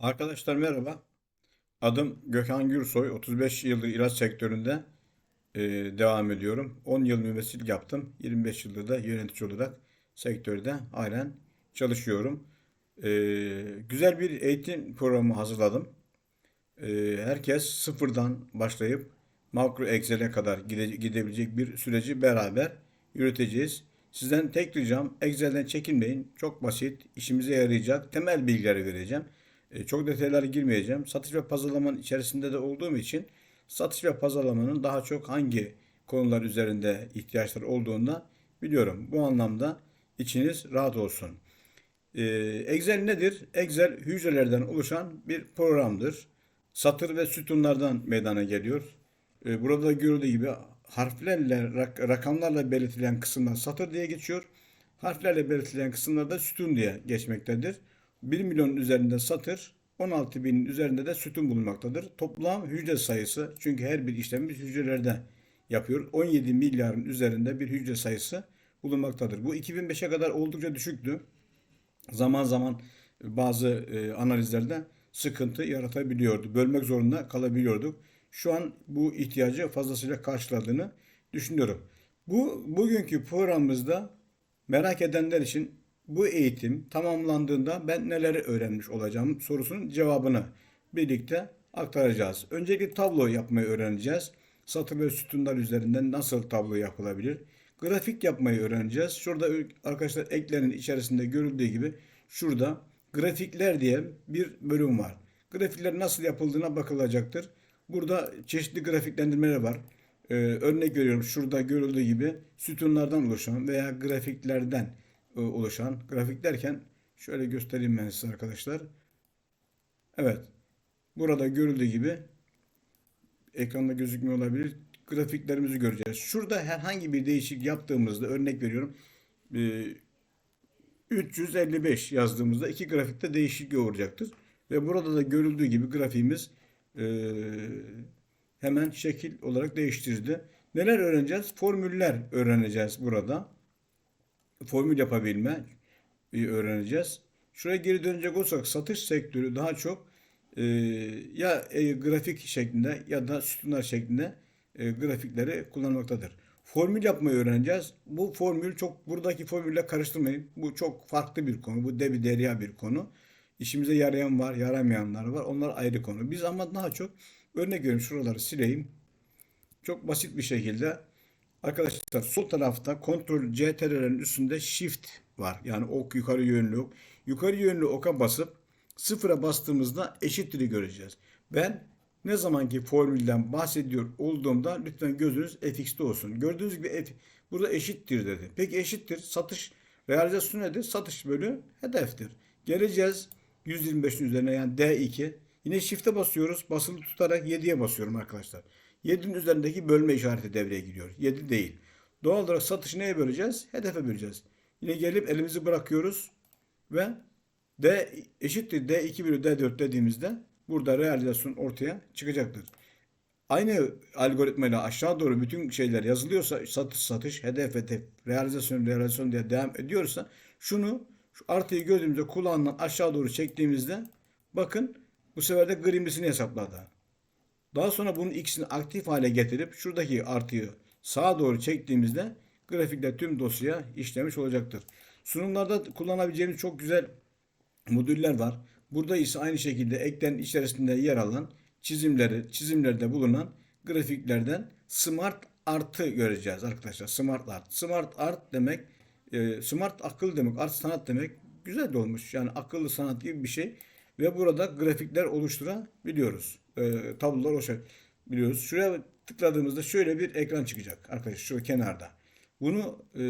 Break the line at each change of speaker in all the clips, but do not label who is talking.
Arkadaşlar merhaba. Adım Gökhan Gürsoy. 35 yıldır ilaç sektöründe e, devam ediyorum. 10 yıl mümessil yaptım. 25 yıldır da yönetici olarak sektörde aynen çalışıyorum. E, güzel bir eğitim programı hazırladım. E, herkes sıfırdan başlayıp makro Excel'e kadar gide- gidebilecek bir süreci beraber yürüteceğiz. Sizden tek ricam Excel'den çekinmeyin. Çok basit, işimize yarayacak temel bilgileri vereceğim. E, çok detaylara girmeyeceğim. Satış ve pazarlamanın içerisinde de olduğum için satış ve pazarlamanın daha çok hangi konular üzerinde ihtiyaçlar olduğunu biliyorum. Bu anlamda içiniz rahat olsun. Ee, Excel nedir? Excel hücrelerden oluşan bir programdır. Satır ve sütunlardan meydana geliyor. Ee, burada görüldüğü gibi harflerle, rak- rakamlarla belirtilen kısımlar satır diye geçiyor. Harflerle belirtilen kısımlar da sütun diye geçmektedir. 1 milyonun üzerinde satır, 16 binin üzerinde de sütun bulunmaktadır. Toplam hücre sayısı, çünkü her bir işlemi biz hücrelerde yapıyor. 17 milyarın üzerinde bir hücre sayısı bulunmaktadır. Bu 2005'e kadar oldukça düşüktü zaman zaman bazı e, analizlerde sıkıntı yaratabiliyordu. Bölmek zorunda kalabiliyorduk. Şu an bu ihtiyacı fazlasıyla karşıladığını düşünüyorum. Bu bugünkü programımızda merak edenler için bu eğitim tamamlandığında ben neleri öğrenmiş olacağım sorusunun cevabını birlikte aktaracağız. Öncelikle tablo yapmayı öğreneceğiz. Satır ve sütunlar üzerinden nasıl tablo yapılabilir? Grafik yapmayı öğreneceğiz. Şurada arkadaşlar eklerin içerisinde görüldüğü gibi şurada grafikler diye bir bölüm var. Grafikler nasıl yapıldığına bakılacaktır. Burada çeşitli grafiklendirmeler var. Ee, örnek veriyorum şurada görüldüğü gibi sütunlardan oluşan veya grafiklerden oluşan grafik derken şöyle göstereyim ben size arkadaşlar. Evet. Burada görüldüğü gibi ekranda gözükmüyor olabilir. Grafiklerimizi göreceğiz. Şurada herhangi bir değişik yaptığımızda örnek veriyorum. e, 355 yazdığımızda iki grafikte değişiklik olacaktır. Ve burada da görüldüğü gibi grafiğimiz e, hemen şekil olarak değiştirdi. Neler öğreneceğiz? Formüller öğreneceğiz burada. Formül yapabilme e, öğreneceğiz. Şuraya geri dönecek olursak satış sektörü daha çok e, ya e, grafik şeklinde ya da sütunlar şeklinde e, grafikleri kullanmaktadır. Formül yapmayı öğreneceğiz. Bu formül çok buradaki formülle karıştırmayın. Bu çok farklı bir konu. Bu debi derya bir konu. İşimize yarayan var, yaramayanlar var. Onlar ayrı konu. Biz ama daha çok örnek veriyorum şuraları sileyim. Çok basit bir şekilde arkadaşlar sol tarafta kontrol CTRL'lerin üstünde shift var. Yani ok yukarı yönlü ok. Yukarı yönlü oka basıp sıfıra bastığımızda eşittir'i göreceğiz. Ben ne zamanki formülden bahsediyor olduğumda lütfen gözünüz fx'te olsun. Gördüğünüz gibi f, burada eşittir dedi. Peki eşittir satış realizasyon nedir? Satış bölü hedeftir. Geleceğiz 125'in üzerine yani D2. Yine shift'e basıyoruz. Basılı tutarak 7'ye basıyorum arkadaşlar. 7'nin üzerindeki bölme işareti devreye giriyor. 7 değil. Doğal olarak satışı neye böleceğiz? Hedefe böleceğiz. Yine gelip elimizi bırakıyoruz ve D eşittir D2 bölü D4 dediğimizde burada realizasyon ortaya çıkacaktır. Aynı algoritmayla aşağı doğru bütün şeyler yazılıyorsa satış satış hedef hedef realizasyon realizasyon diye devam ediyorsa şunu şu artıyı gördüğümüzde kulağından aşağı doğru çektiğimizde bakın bu sefer de grimlisini hesapladı. Daha sonra bunun ikisini aktif hale getirip şuradaki artıyı sağa doğru çektiğimizde grafikle tüm dosya işlemiş olacaktır. Sunumlarda kullanabileceğimiz çok güzel modüller var. Burada ise aynı şekilde eklerin içerisinde yer alan çizimleri, çizimlerde bulunan grafiklerden smart artı göreceğiz arkadaşlar. Smart art. Smart art demek, e, smart akıl demek, art sanat demek. Güzel de olmuş. Yani akıllı sanat gibi bir şey. Ve burada grafikler oluşturabiliyoruz. E, tablolar oluşturabiliyoruz. Şuraya tıkladığımızda şöyle bir ekran çıkacak arkadaşlar şu kenarda. Bunu e,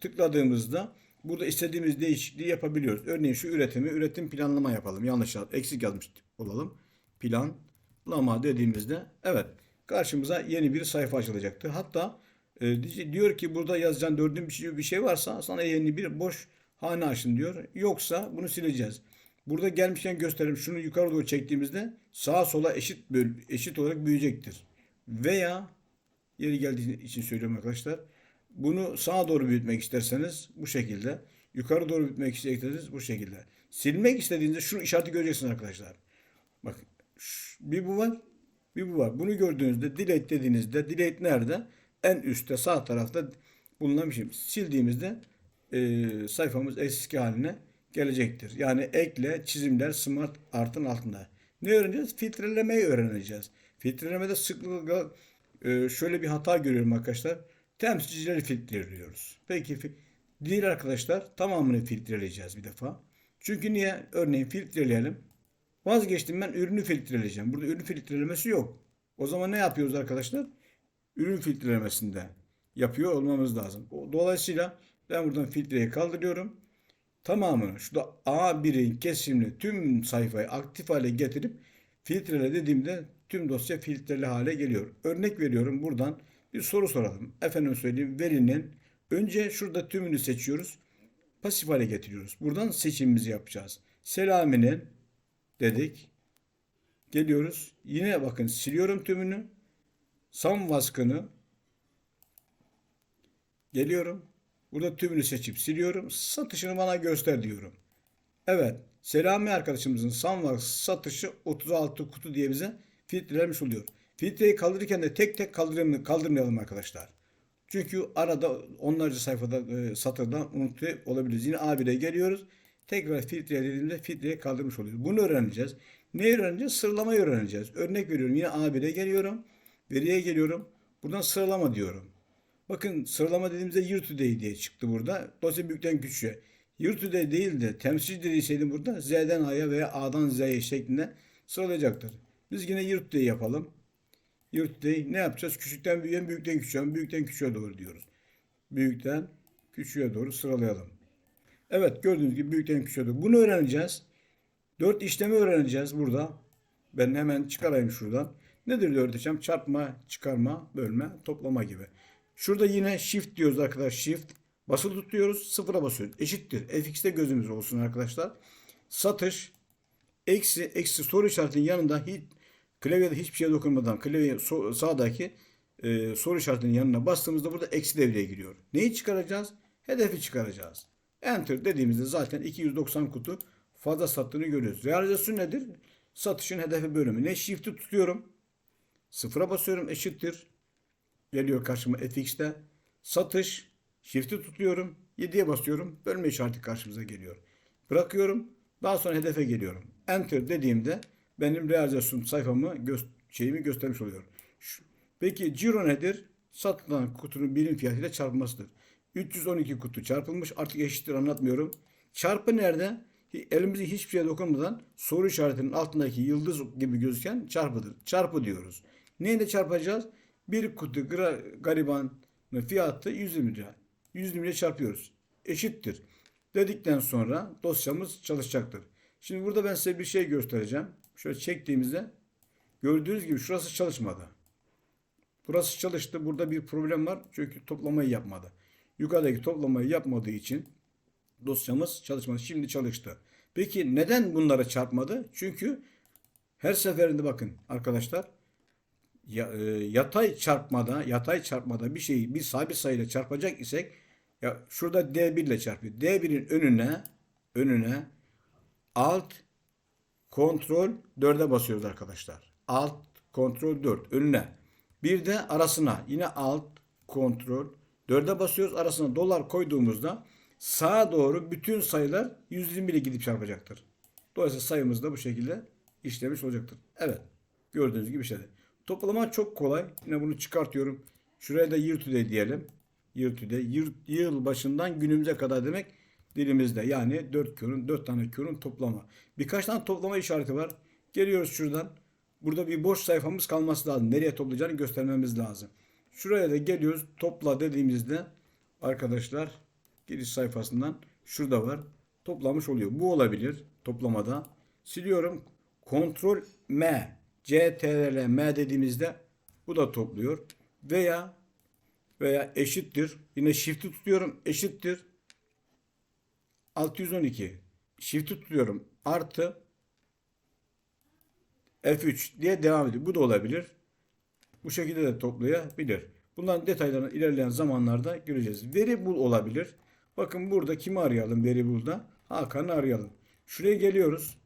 tıkladığımızda burada istediğimiz değişikliği yapabiliyoruz. Örneğin şu üretimi üretim planlama yapalım. Yanlış eksik yazmış olalım. Planlama dediğimizde evet karşımıza yeni bir sayfa açılacaktır. Hatta e, diyor ki burada yazacağın dördün bir şey, bir şey varsa sana yeni bir boş hane açın diyor. Yoksa bunu sileceğiz. Burada gelmişken gösterelim. Şunu yukarı doğru çektiğimizde sağa sola eşit böl eşit olarak büyüyecektir. Veya yeri geldiği için söylüyorum arkadaşlar. Bunu sağa doğru büyütmek isterseniz bu şekilde. Yukarı doğru bitmek istediğiniz bu şekilde. Silmek istediğinizde şu işareti göreceksiniz arkadaşlar. Bak bir bu var. Bir bu var. Bunu gördüğünüzde delete dediğinizde delete nerede? En üstte sağ tarafta bulunan bir şey. Sildiğimizde e, sayfamız eski haline gelecektir. Yani ekle, çizimler, smart artın altında. Ne öğreneceğiz? Filtrelemeyi öğreneceğiz. Filtrelemede sıklıkla e, şöyle bir hata görüyorum arkadaşlar. Temsilcileri filtreliyoruz. Peki değil arkadaşlar tamamını filtreleyeceğiz bir defa. Çünkü niye? Örneğin filtreleyelim. Vazgeçtim ben ürünü filtreleyeceğim. Burada ürün filtrelemesi yok. O zaman ne yapıyoruz arkadaşlar? Ürün filtrelemesinde yapıyor olmamız lazım. Dolayısıyla ben buradan filtreyi kaldırıyorum. Tamamını şurada A1'in kesimli tüm sayfayı aktif hale getirip filtrele dediğimde tüm dosya filtreli hale geliyor. Örnek veriyorum buradan bir soru soralım. Efendim söyleyeyim verinin önce şurada tümünü seçiyoruz. Pasif hale getiriyoruz. Buradan seçimimizi yapacağız. Selami'nin dedik. Geliyoruz. Yine bakın siliyorum tümünü. Sam vaskını geliyorum. Burada tümünü seçip siliyorum. Satışını bana göster diyorum. Evet. Selami arkadaşımızın Sunwax satışı 36 kutu diye bize filtrelemiş oluyor. Filtreyi kaldırırken de tek tek kaldırmayalım, arkadaşlar. Çünkü arada onlarca sayfada e, satırda unutuyor olabiliriz. Yine A1'e geliyoruz. Tekrar filtreye dediğimde filtreyi kaldırmış oluyoruz. Bunu öğreneceğiz. Ne öğreneceğiz? Sıralamayı öğreneceğiz. Örnek veriyorum. Yine A1'e geliyorum. Veriye geliyorum. Buradan sıralama diyorum. Bakın sıralama dediğimizde year to day diye çıktı burada. Dosya büyükten küçüğe. Year to day değil de temsil dediyseydim burada Z'den A'ya veya A'dan Z'ye şeklinde sıralayacaktır. Biz yine year to day yapalım. Year to day ne yapacağız? Küçükten büyüğe, büyükten küçüğe, büyükten küçüğe doğru diyoruz. Büyükten küçüğe doğru sıralayalım. Evet gördüğünüz gibi büyükten küçüğe doğru. Bunu öğreneceğiz. Dört işlemi öğreneceğiz burada. Ben hemen çıkarayım şuradan. Nedir dört işlem? Çarpma, çıkarma, bölme, toplama gibi. Şurada yine shift diyoruz arkadaşlar. Shift. Basılı tutuyoruz. Sıfıra basıyoruz. Eşittir. fx'te gözümüz olsun arkadaşlar. Satış. Eksi, eksi soru işaretinin yanında hiç, klavyede hiçbir şeye dokunmadan klavye so- sağdaki e, soru işaretinin yanına bastığımızda burada eksi devreye giriyor. Neyi çıkaracağız? Hedefi çıkaracağız. Enter dediğimizde zaten 290 kutu fazla sattığını görüyoruz. Realizasyon nedir? Satışın hedefi bölümü. Ne shift'i tutuyorum. Sıfıra basıyorum eşittir. Geliyor karşıma fx'te. Satış. Shift'i tutuyorum. 7'ye basıyorum. Bölme işareti karşımıza geliyor. Bırakıyorum. Daha sonra hedefe geliyorum. Enter dediğimde benim realizasyon sayfamı gö- şeyimi göstermiş oluyor. Peki ciro nedir? Satılan kutunun birim fiyatıyla çarpmasıdır. 312 kutu çarpılmış. Artık eşittir anlatmıyorum. Çarpı nerede? Elimizi hiçbir şeye dokunmadan soru işaretinin altındaki yıldız gibi gözüken çarpıdır. Çarpı diyoruz. Neyle çarpacağız? Bir kutu garibanın fiyatı 120 lira. 120 lira çarpıyoruz. Eşittir. Dedikten sonra dosyamız çalışacaktır. Şimdi burada ben size bir şey göstereceğim. Şöyle çektiğimizde gördüğünüz gibi şurası çalışmadı. Burası çalıştı. Burada bir problem var. Çünkü toplamayı yapmadı. Yukarıdaki toplamayı yapmadığı için dosyamız çalışmadı. Şimdi çalıştı. Peki neden bunlara çarpmadı? Çünkü her seferinde bakın arkadaşlar yatay çarpmada yatay çarpmada bir şeyi bir sabit sayıyla çarpacak isek ya şurada D1 ile çarpıyor. D1'in önüne önüne alt kontrol 4'e basıyoruz arkadaşlar. Alt kontrol 4 önüne. Bir de arasına yine alt kontrol 4'e basıyoruz. Arasına dolar koyduğumuzda sağa doğru bütün sayılar 120 ile gidip çarpacaktır. Dolayısıyla sayımız da bu şekilde işlemiş olacaktır. Evet. Gördüğünüz gibi işledi. Toplama çok kolay. Yine bunu çıkartıyorum. Şuraya da year to day diyelim. Year to day. Yıl, yıl başından günümüze kadar demek dilimizde. Yani 4 körün 4 tane körün toplama. Birkaç tane toplama işareti var. Geliyoruz şuradan. Burada bir boş sayfamız kalması lazım. Nereye toplayacağını göstermemiz lazım. Şuraya da geliyoruz. Topla dediğimizde arkadaşlar giriş sayfasından şurada var. Toplamış oluyor. Bu olabilir toplamada. Siliyorum. Kontrol M. CTRL M dediğimizde bu da topluyor. Veya veya eşittir. Yine shift'i tutuyorum. Eşittir. 612. Shift'i tutuyorum. Artı F3 diye devam ediyor. Bu da olabilir. Bu şekilde de toplayabilir. Bunların detaylarını ilerleyen zamanlarda göreceğiz. Veri bul olabilir. Bakın burada kimi arayalım veri burada? Hakan'ı arayalım. Şuraya geliyoruz.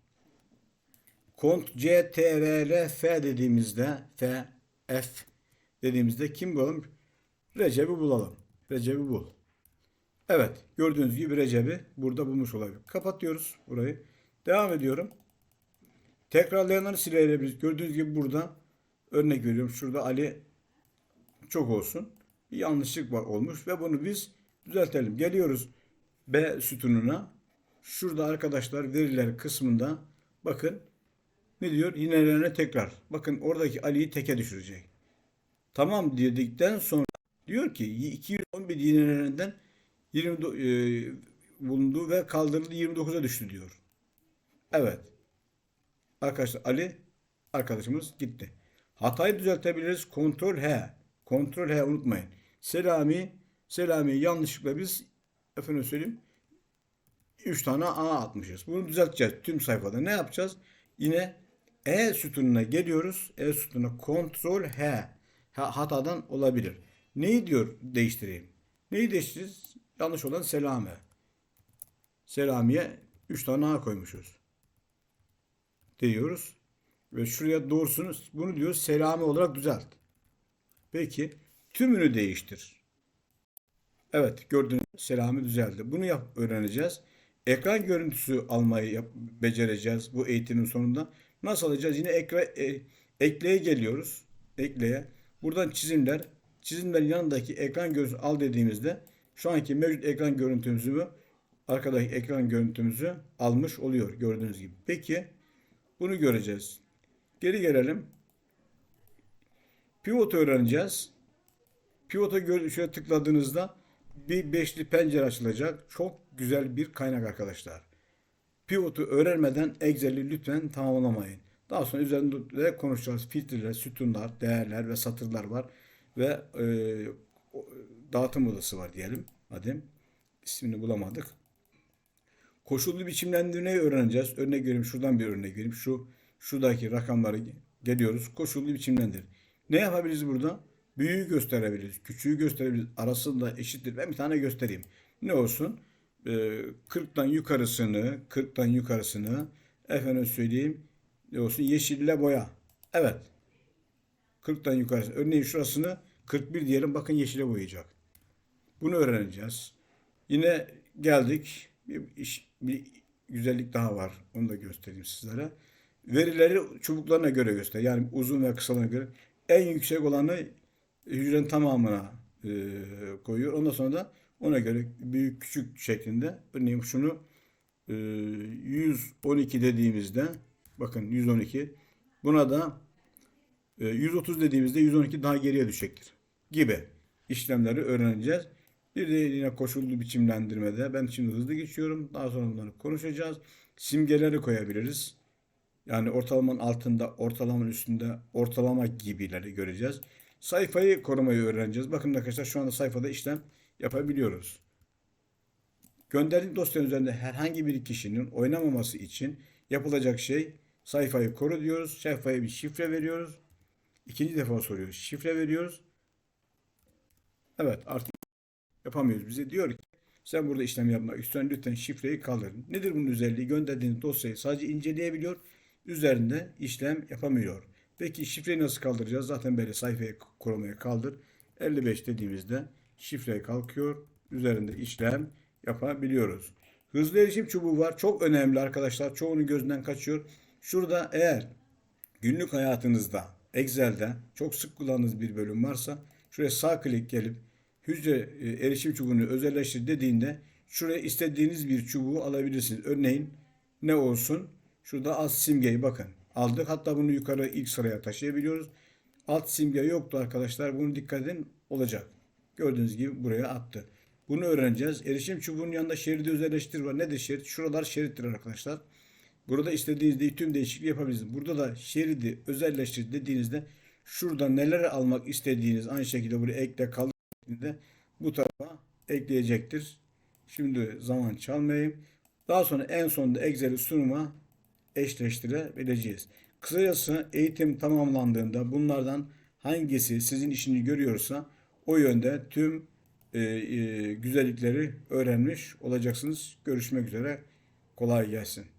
Kont C, T, R, L, F dediğimizde F, F dediğimizde kim bulalım? Recep'i bulalım. Recep'i bul. Evet. Gördüğünüz gibi Recep'i burada bulmuş olabilir. Kapatıyoruz burayı. Devam ediyorum. Tekrarlayanları silebiliriz. Gördüğünüz gibi burada örnek veriyorum. Şurada Ali çok olsun. Bir yanlışlık var olmuş ve bunu biz düzeltelim. Geliyoruz B sütununa. Şurada arkadaşlar veriler kısmında bakın ne diyor? Yinelerine tekrar. Bakın oradaki Ali'yi teke düşürecek. Tamam dedikten sonra diyor ki 211 yinelerinden 20 do- e, bulundu ve kaldırıldı 29'a düştü diyor. Evet. Arkadaşlar Ali arkadaşımız gitti. Hatayı düzeltebiliriz. Kontrol H. Kontrol H unutmayın. Selami Selami yanlışlıkla biz efendim söyleyeyim 3 tane A atmışız. Bunu düzelteceğiz tüm sayfada. Ne yapacağız? Yine E sütununa geliyoruz. E sütununa kontrol H. Ha- Hatadan olabilir. Neyi diyor değiştireyim? Neyi değiştiririz? Yanlış olan Selami. Selami'ye 3 tane A koymuşuz. Diyoruz. Ve şuraya doğrusunu bunu diyor Selami olarak düzelt. Peki tümünü değiştir. Evet gördüğünüz gibi Selami düzeldi. Bunu yap öğreneceğiz. Ekran görüntüsü almayı yap, becereceğiz bu eğitimin sonunda. Nasıl alacağız? Yine ekra, e, ekleye geliyoruz. Ekleye. Buradan çizimler. Çizimlerin yanındaki ekran görüntüsü al dediğimizde şu anki mevcut ekran görüntümüzü arkadaki ekran görüntümüzü almış oluyor gördüğünüz gibi. Peki bunu göreceğiz. Geri gelelim. Pivot öğreneceğiz. Pivota gö- şöyle tıkladığınızda bir beşli pencere açılacak. Çok güzel bir kaynak arkadaşlar. Pivot'u öğrenmeden Excel'i lütfen tamamlamayın. Daha sonra üzerinde konuşacağız. Filtreler, sütunlar, değerler ve satırlar var. Ve e, dağıtım odası var diyelim. Hadi. İsmini bulamadık. Koşullu biçimlendirmeyi öğreneceğiz. Örnek vereyim. Şuradan bir örnek vereyim. Şu şuradaki rakamları geliyoruz. Koşullu biçimlendir. Ne yapabiliriz burada? Büyüğü gösterebiliriz. Küçüğü gösterebiliriz. Arasında eşittir. Ben bir tane göstereyim. Ne olsun? Ee, 40'tan yukarısını, 40'tan yukarısını efendim söyleyeyim. Olsun? Yeşille boya. Evet. 40'tan yukarısı. Örneğin şurasını 41 diyelim. Bakın yeşile boyayacak. Bunu öğreneceğiz. Yine geldik. Bir, iş, bir güzellik daha var. Onu da göstereyim sizlere. Verileri çubuklarına göre göster. Yani uzun ve kısalarına göre. En yüksek olanı hücrenin tamamına e, koyuyor. Ondan sonra da ona göre büyük küçük şeklinde. Örneğin şunu e, 112 dediğimizde bakın 112 buna da e, 130 dediğimizde 112 daha geriye düşecektir gibi işlemleri öğreneceğiz. Bir de yine koşullu biçimlendirmede ben şimdi hızlı geçiyorum. Daha sonra bunları konuşacağız. Simgeleri koyabiliriz. Yani ortalamanın altında, ortalamanın üstünde ortalama gibileri göreceğiz. Sayfayı korumayı öğreneceğiz. Bakın arkadaşlar şu anda sayfada işlem yapabiliyoruz. Gönderdiğim dosyanın üzerinde herhangi bir kişinin oynamaması için yapılacak şey sayfayı koru diyoruz. Sayfaya bir şifre veriyoruz. İkinci defa soruyoruz. Şifre veriyoruz. Evet artık yapamıyoruz. Bize diyor ki sen burada işlem yapmak istiyorsan lütfen şifreyi kaldırın. Nedir bunun özelliği? Gönderdiğiniz dosyayı sadece inceleyebiliyor. Üzerinde işlem yapamıyor. Peki şifreyi nasıl kaldıracağız? Zaten böyle sayfayı korumaya kaldır. 55 dediğimizde şifre kalkıyor. Üzerinde işlem yapabiliyoruz. Hızlı erişim çubuğu var. Çok önemli arkadaşlar. Çoğunun gözünden kaçıyor. Şurada eğer günlük hayatınızda Excel'de çok sık kullandığınız bir bölüm varsa şuraya sağ klik gelip hücre e, erişim çubuğunu özelleştir dediğinde şuraya istediğiniz bir çubuğu alabilirsiniz. Örneğin ne olsun? Şurada alt simgeyi bakın aldık. Hatta bunu yukarı ilk sıraya taşıyabiliyoruz. Alt simge yoktu arkadaşlar. Bunu dikkat edin olacak. Gördüğünüz gibi buraya attı. Bunu öğreneceğiz. Erişim çubuğunun yanında şeridi özelleştir var. Nedir şerit? Şuralar şerittir arkadaşlar. Burada istediğinizde tüm değişikliği yapabilirsiniz. Burada da şeridi özelleştir dediğinizde şurada neler almak istediğiniz aynı şekilde buraya ekle şeklinde bu tarafa ekleyecektir. Şimdi zaman çalmayayım. Daha sonra en sonunda Excel'i sunuma eşleştirebileceğiz. Kısacası eğitim tamamlandığında bunlardan hangisi sizin işini görüyorsa o yönde tüm e, e, güzellikleri öğrenmiş olacaksınız. Görüşmek üzere. Kolay gelsin.